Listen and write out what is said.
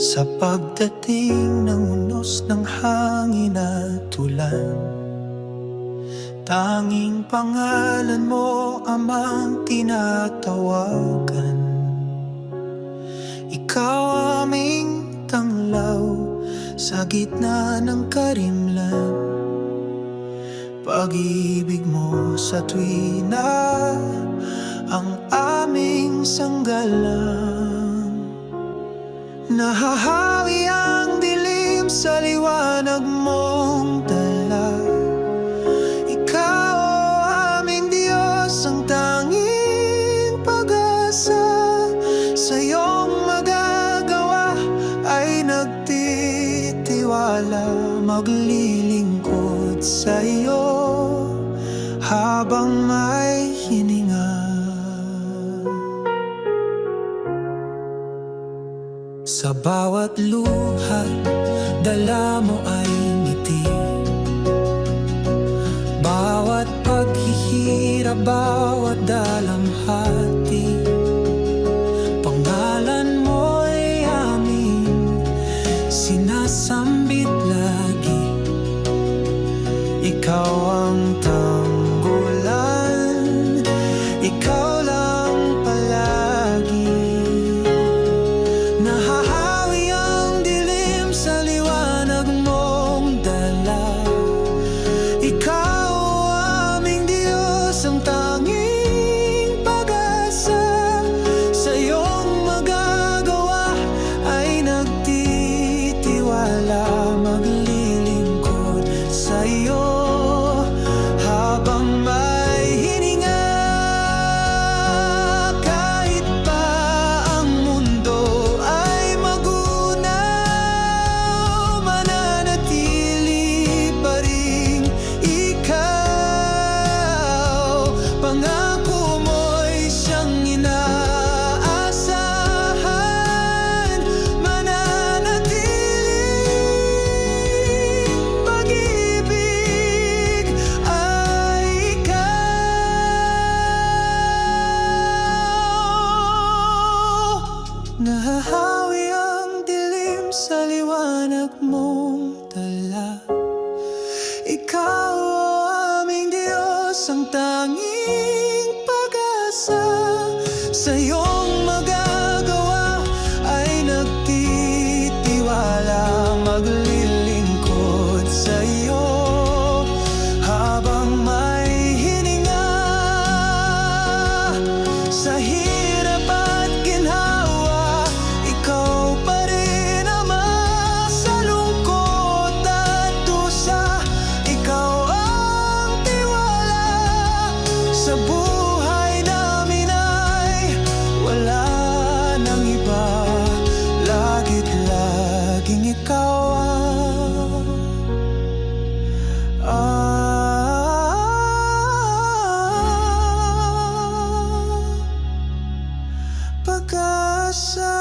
Sa pagdating ng unos ng hangin at ulan Tanging pangalan mo amang tinatawagan. Ikaw aming tanglaw sa gitna ng karimlan. Pag-ibig mo sa tuwina ang aming sanggalang Nahahawi ang dilim sa liwanag mong dala. Ikaw o aming Diyos ang tanging pag-asa. Sa iyong magagawa ay nagtitiwala. Maglilingkod sa iyo habang may hininga Sa bawat luha, dala mo ay ngiti. Bawat paghihirap, bawat dalamhati. Pangalan mo'y aming sinasambit lagi. Ikaw Nahahawi ang dilim sa liwanag mong dala. Ikaw o aming Diyos ang tanging pag-asa